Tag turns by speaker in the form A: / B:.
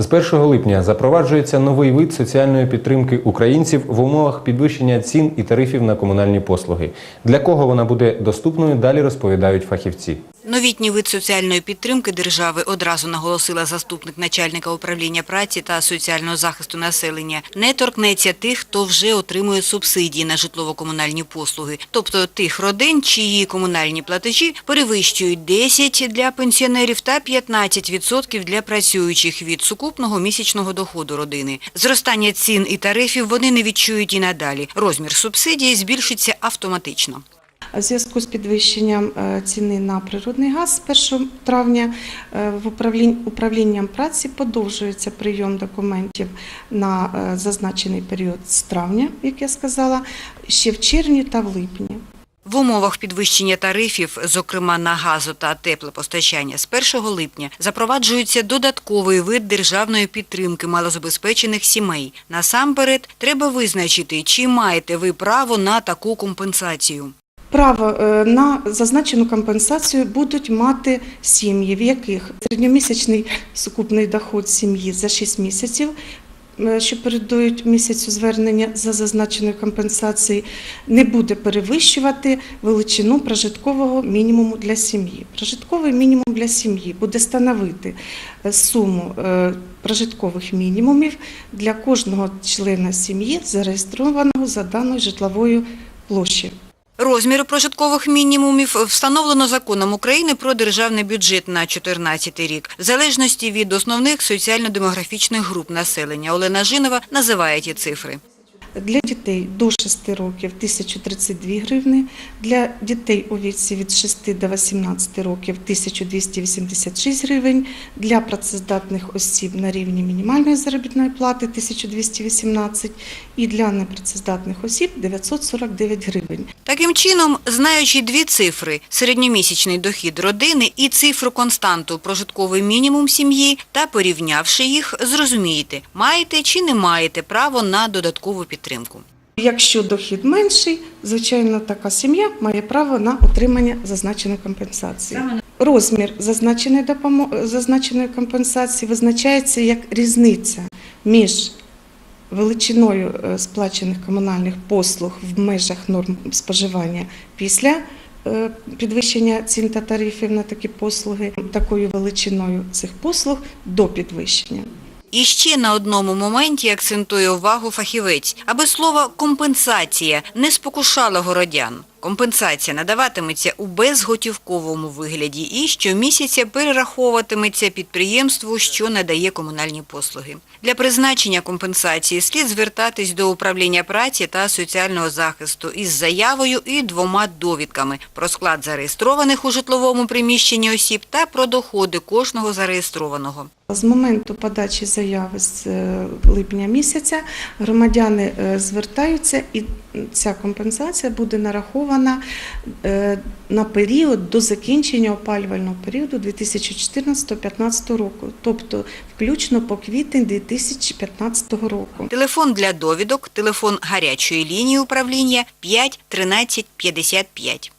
A: З 1 липня запроваджується новий вид соціальної підтримки українців в умовах підвищення цін і тарифів на комунальні послуги. Для кого вона буде доступною, далі розповідають фахівці.
B: Новітній вид соціальної підтримки держави одразу наголосила заступник начальника управління праці та соціального захисту населення. Не торкнеться тих, хто вже отримує субсидії на житлово-комунальні послуги, тобто тих родин, чиї комунальні платежі перевищують 10 для пенсіонерів та 15% для працюючих від сукупного місячного доходу родини. Зростання цін і тарифів вони не відчують і надалі. Розмір субсидії збільшиться автоматично.
C: В зв'язку з підвищенням е, ціни на природний газ з 1 травня е, в управлінням праці подовжується прийом документів на е, зазначений період з травня, як я сказала, ще в червні та в липні.
B: В умовах підвищення тарифів, зокрема на газу та теплопостачання, з 1 липня запроваджується додатковий вид державної підтримки малозабезпечених сімей. Насамперед, треба визначити, чи маєте ви право на таку компенсацію.
C: Право е, на зазначену компенсацію будуть мати сім'ї, в яких середньомісячний сукупний доход сім'ї за 6 місяців, е, що передують місяцю звернення за зазначеною компенсацією, не буде перевищувати величину прожиткового мінімуму для сім'ї. Прожитковий мінімум для сім'ї буде становити е, суму прожиткових мінімумів для кожного члена сім'ї, зареєстрованого за даною житловою площею.
B: Розміри прожиткових мінімумів встановлено законом України про державний бюджет на 2014 рік. В залежності від основних соціально-демографічних груп населення Олена Жинова називає ті цифри.
C: Для дітей до 6 років 1032 гривни, для дітей у віці від 6 до 18 років 1286 гривень, для працездатних осіб на рівні мінімальної заробітної плати 1218 і для непрацездатних осіб 949 гривень.
B: Таким чином, знаючи дві цифри – середньомісячний дохід родини і цифру константу прожитковий мінімум сім'ї та порівнявши їх, зрозумієте, маєте чи не маєте право на додаткову підтримку.
C: Якщо дохід менший, звичайно, така сім'я має право на отримання зазначеної компенсації. Розмір зазначеної допомо- зазначеної компенсації визначається як різниця між величиною е, сплачених комунальних послуг в межах норм споживання після е, підвищення цін та тарифів на такі послуги, такою величиною цих послуг до підвищення.
B: І ще на одному моменті акцентує увагу фахівець, аби слово «компенсація» не спокушало городян. Компенсація надаватиметься у безготівковому вигляді і щомісяця перераховуватиметься підприємству, що надає комунальні послуги. Для призначення компенсації слід звертатись до управління праці та соціального захисту із заявою і двома довідками про склад зареєстрованих у житловому приміщенні осіб та про доходи кожного зареєстрованого.
C: З моменту подачі заяви з е, липня місяця громадяни е, звертаються, і ця компенсація буде нарахована е, на період до закінчення опалювального періоду 2014-2015 року, тобто включно по квітень 2015 року.
B: Телефон для довідок, телефон гарячої лінії управління 5 13 55.